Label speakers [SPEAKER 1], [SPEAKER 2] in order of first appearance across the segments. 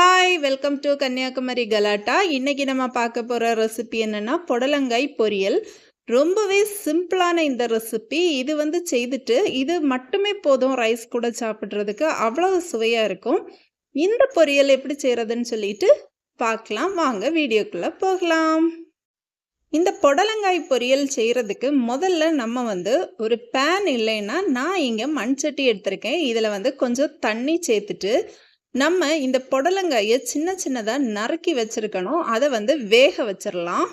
[SPEAKER 1] Hi welcome to Kanyakumari கலாட்டா இன்றைக்கி நம்ம பார்க்க போகிற ரெசிபி என்னன்னா புடலங்காய் பொரியல். ரொம்பவே சிம்பிளான இந்த ரெசிபி இது வந்து செய்துட்டு இது மட்டுமே போதும் ரைஸ் கூட சாப்பிட்றதுக்கு அவ்வளோ சுவையாக இருக்கும். இந்த பொரியல் எப்படி செய்கிறதுன்னு சொல்லிட்டு பார்க்கலாம். வாங்க வீடியோக்குள்ளே போகலாம். இந்த புடலங்காய் பொரியல் செய்கிறதுக்கு முதல்ல நம்ம வந்து ஒரு பேன் இல்லைன்னா நான் இங்கே மண் சட்டி எடுத்திருக்கேன். இதில் வந்து கொஞ்சம் தண்ணி சேர்த்துட்டு நம்ம இந்த புடலங்காயை சின்ன சின்னதாக நறுக்கி வச்சுருக்கணும். அதை வந்து வேக வச்சிடலாம்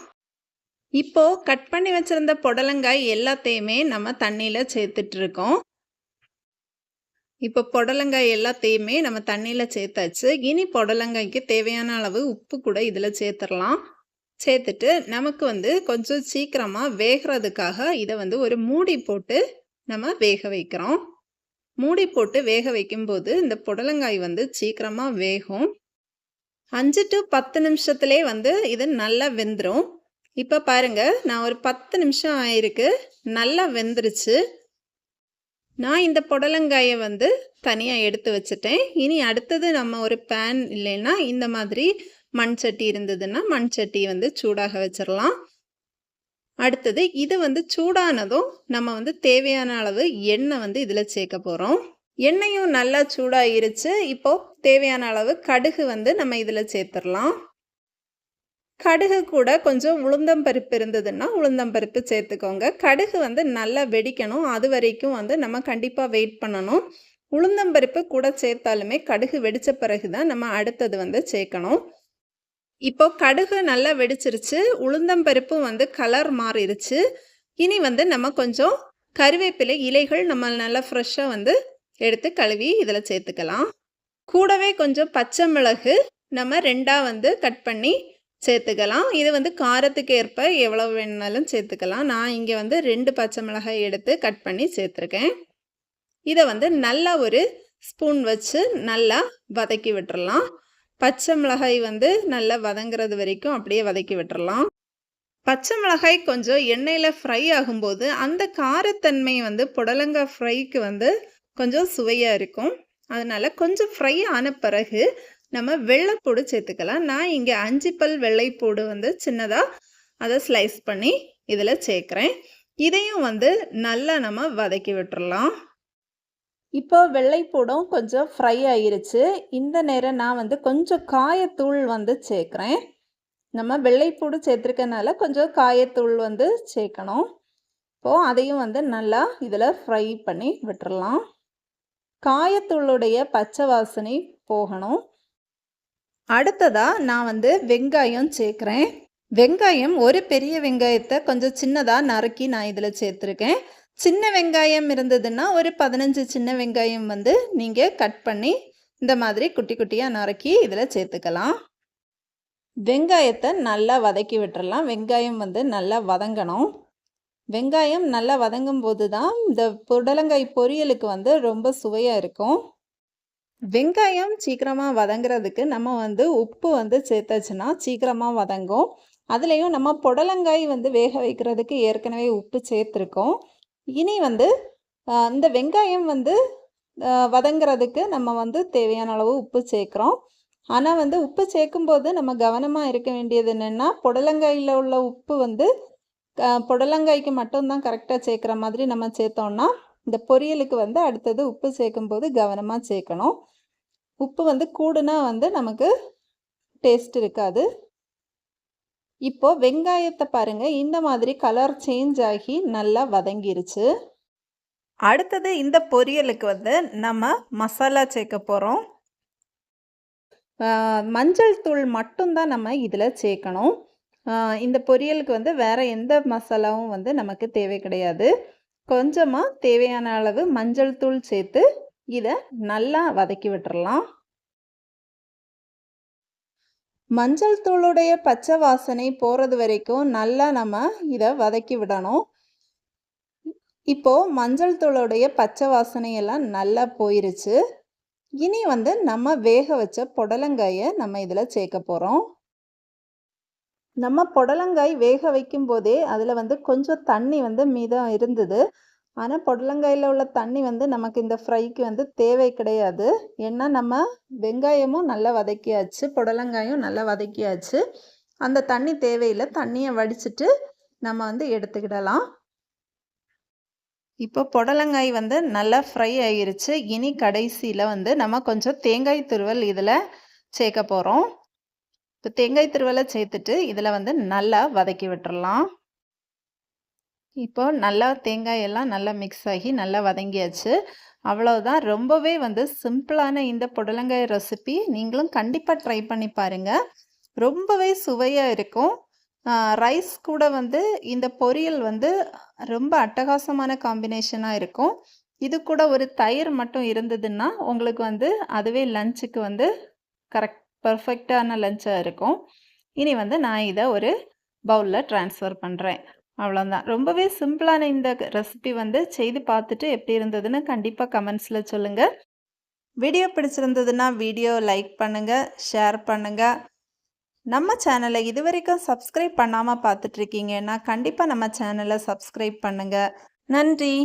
[SPEAKER 1] இப்போது கட் பண்ணி வச்சுருந்த புடலங்காய் எல்லாத்தையுமே நம்ம தண்ணியில் சேர்த்துட்ருக்கோம். இப்போ புடலங்காய் எல்லாத்தையுமே நம்ம தண்ணியில் சேர்த்தாச்சு. இனி புடலங்காய்க்கு தேவையான அளவு உப்பு கூட இதில் சேர்த்துடலாம் சேர்த்துட்டு நமக்கு வந்து கொஞ்சம் சீக்கிரமாக வேகிறதுக்காக இதை வந்து ஒரு மூடி போட்டு நம்ம வேக வைக்கிறோம். மூடி போட்டு வேக வைக்கும்போது இந்த புடலங்காய் வந்து சீக்கிரமாக வேகும். அஞ்சு டு பத்து நிமிஷத்துலேயே வந்து இது நல்லா வெந்துடும் இப்போ பாருங்க நான் ஒரு பத்து நிமிஷம் ஆயிருக்கு நல்லா வெந்துருச்சு. நான் இந்த புடலங்காயை வந்து தனியாக எடுத்து வச்சுட்டேன். இனி அடுத்தது நம்ம ஒரு பேன் இல்லைன்னா இந்த மாதிரி மண் சட்டி இருந்ததுன்னா மண் சட்டி வந்து சூடாக வச்சிடலாம் அடுத்தது இது வந்து சூடானதும் நம்ம வந்து தேவையான அளவு எண்ணெய் வந்து இதில் சேர்க்க போகிறோம் எண்ணெயும் நல்லா சூடாகிருச்சு இப்போ தேவையான அளவு கடுகு வந்து நம்ம இதில் சேர்த்துடலாம். கடுகு கூட கொஞ்சம் உளுந்தம்பருப்பு இருந்ததுன்னா உளுந்தம்பருப்பு சேர்த்துக்கோங்க. கடுகு வந்து நல்லா வெடிக்கணும். அது வரைக்கும் வந்து நம்ம கண்டிப்பாக வெயிட் பண்ணணும். உளுந்தம்பருப்பு கூட சேர்த்தாலுமே கடுகு வெடித்த பிறகு தான் நம்ம அடுத்தது வந்து சேர்க்கணும். இப்போ கடுகு நல்லா வெடிச்சிருச்சு. உளுந்தம்பருப்பும் வந்து கலர் மாறிடுச்சு இனி வந்து நம்ம கொஞ்சம் கருவேப்பிலை இலைகள் நம்ம நல்லா ஃப்ரெஷ்ஷாக வந்து எடுத்து கழுவி இதில் சேர்த்துக்கலாம். கூடவே கொஞ்சம் பச்சை மிளகு நம்ம ரெண்டாக வந்து கட் பண்ணி சேர்த்துக்கலாம். இது வந்து காரத்துக்கு ஏற்ப எவ்வளோ வேணுனாலும் சேர்த்துக்கலாம். நான் இங்கே வந்து ரெண்டு பச்சை மிளகாய் எடுத்து கட் பண்ணி சேர்த்துருக்கேன். இதை வந்து நல்லா ஒரு ஸ்பூன் வச்சு நல்லா வதக்கி விட்டுறலாம். பச்சை மிளகாய் வந்து நல்லா வதங்குறது வரைக்கும் அப்படியே வதக்கி விட்டுறலாம். பச்சை மிளகாய் கொஞ்சம் எண்ணெயில் ஃப்ரை ஆகும்போது அந்த காரத்தன்மை வந்து புடலங்காய் ஃப்ரைக்கு வந்து கொஞ்சம் சுவையாக இருக்கும். அதனால் கொஞ்சம் ஃப்ரை ஆன பிறகு நம்ம வெள்ளைப்பூடு சேர்த்துக்கலாம். நான் இங்கே அஞ்சு பல் வெள்ளைப்பூடு வந்து சின்னதாக அதை ஸ்லைஸ் பண்ணி இதில் சேர்க்குறேன். இதையும் வந்து நல்லா நம்ம வதக்கி விட்டுறலாம். இப்போ வெள்ளைப்பூடும் கொஞ்சம் ஃப்ரை ஆயிருச்சு. இந்த நேரம் நான் வந்து கொஞ்சம் காயத்தூள் வந்து சேர்க்குறேன். நம்ம வெள்ளைப்பூடு சேர்த்துருக்கனால கொஞ்சம் காயத்தூள் வந்து சேர்க்கணும். இப்போது அதையும் வந்து நல்லா இதில் ஃப்ரை பண்ணி விட்டுறலாம். காயத்தூளுடைய பச்சை வாசனை போகணும். அடுத்ததாக நான் வந்து வெங்காயம் சேர்க்குறேன். வெங்காயம் ஒரு பெரிய வெங்காயத்தை கொஞ்சம் சின்னதாக நறுக்கி நான் இதில் சேர்த்துருக்கேன். சின்ன வெங்காயம் இருந்ததுன்னா ஒரு பதினஞ்சு சின்ன வெங்காயம் வந்து நீங்கள் கட் பண்ணி இந்த மாதிரி குட்டி குட்டியாக நறுக்கி இதில் சேர்த்துக்கலாம். வெங்காயத்தை நல்லா வதக்கி விட்டுறலாம். வெங்காயம் வந்து நல்லா வதங்கணும். வெங்காயம் நல்லா வதங்கும் போது தான் இந்த புடலங்காய் பொரியலுக்கு வந்து ரொம்ப சுவையாக இருக்கும். வெங்காயம் சீக்கிரமாக வதங்குறதுக்கு நம்ம வந்து உப்பு வந்து சேர்த்தாச்சுன்னா சீக்கிரமாக வதங்கும். அதுலேயும் நம்ம புடலங்காய் வந்து வேக வைக்கிறதுக்கு ஏற்கனவே உப்பு சேர்த்துருக்கோம். இனி வந்து இந்த வெங்காயம் வந்து வதங்கிறதுக்கு நம்ம வந்து தேவையான அளவு உப்பு சேர்க்குறோம். ஆனால் வந்து உப்பு சேர்க்கும்போது நம்ம கவனமாக இருக்க வேண்டியது என்னென்னா புடலங்காயில் உள்ள உப்பு வந்து புடலங்காய்க்கு மட்டும்தான் கரெக்டாக சேர்க்குற மாதிரி நம்ம சேர்த்தோம்னா இந்த பொரியலுக்கு வந்து அடுத்தது உப்பு சேர்க்கும்போது கவனமாக சேர்க்கணும். உப்பு வந்து கூடுனா வந்து நமக்கு டேஸ்ட் இருக்காது. இப்போ வெங்காயத்தை பாருங்க. இந்த மாதிரி கலர் சேஞ்ச் ஆகி நல்லா வதங்கிருச்சு. அடுத்தது இந்த பொரியலுக்கு வந்து நம்ம மசாலா சேர்க்க போகிறோம் மஞ்சள் தூள் மட்டும்தான் நம்ம இதில் சேர்க்கணும். இந்த பொரியலுக்கு வந்து வேறு எந்த மசாலாவும் வந்து நமக்கு தேவை கிடையாது. கொஞ்சமாக தேவையான அளவு மஞ்சள் தூள் சேர்த்து இதை நல்லா வதக்கி விட்டுறலாம். மஞ்சள் தூளுடைய பச்சை வாசனை போகிறது வரைக்கும் நல்லா நம்ம இதை வதக்கி விடணும். இப்போது மஞ்சள் தூளுடைய பச்சை வாசனையெல்லாம் நல்லா போயிருச்சு. இனி வந்து நம்ம வேக வச்ச புடலங்காயை நம்ம இதில் சேர்க்க போகிறோம் நம்ம புடலங்காய் வேக வைக்கும் போதே அதில் வந்து கொஞ்சம் தண்ணி வந்து மீதம் இருந்தது. ஆனால் புடலங்காயில் உள்ள தண்ணி வந்து நமக்கு இந்த ஃப்ரைக்கு வந்து தேவை கிடையாது. ஏன்னா நம்ம வெங்காயமும் நல்லா வதக்கியாச்சு புடலங்காயும் நல்லா வதக்கியாச்சு. அந்த தண்ணி தேவையில்லை தண்ணியை வடிச்சிட்டு நம்ம வந்து எடுத்துக்கிடலாம். இப்போ புடலங்காய் வந்து நல்லா ஃப்ரை ஆகிருச்சு இனி கடைசியில் வந்து நம்ம கொஞ்சம் தேங்காய் துருவல் இதில் சேர்க்க போகிறோம் இப்போ தேங்காய் துருவலை சேர்த்துட்டு இதில் வந்து நல்லா வதக்கி விட்டுறலாம். இப்போ நல்லா தேங்காய் எல்லாம் நல்லா மிக்ஸ் ஆகி நல்லா வதங்கியாச்சு. அவ்வளோதான் ரொம்பவே வந்து சிம்பிளான இந்த புடலங்காய் ரெசிபி நீங்களும் கண்டிப்பாக ட்ரை பண்ணி பாருங்கள் ரொம்பவே சுவையாக இருக்கும். ரைஸ் கூட வந்து இந்த பொரியல் வந்து ரொம்ப அட்டகாசமான காம்பினேஷனாக இருக்கும். இது கூட ஒரு தயிர் மட்டும் இருந்ததுன்னா உங்களுக்கு வந்து அதுவே லஞ்சுக்கு வந்து கரெக்ட் பர்ஃபெக்டான லஞ்சாக இருக்கும். இனி வந்து நான் இதை ஒரு பவுலில் ட்ரான்ஸ்ஃபர் பண்ணுறேன் அவ்வளோதான் ரொம்பவே சிம்பிளான இந்த ரெசிபி வந்து செய்து பார்த்துட்டு எப்படி இருந்ததுன்னு கண்டிப்பாக கமெண்ட்ஸில் சொல்லுங்கள் வீடியோ பிடிச்சிருந்ததுன்னா வீடியோ லைக் பண்ணுங்கள் ஷேர் பண்ணுங்கள் நம்ம சேனலை இது வரைக்கும் சப்ஸ்கிரைப் பண்ணாமல் பார்த்துட்ருக்கீங்கன்னா கண்டிப்பாக நம்ம சேனலை சப்ஸ்கிரைப் பண்ணுங்கள் நன்றி.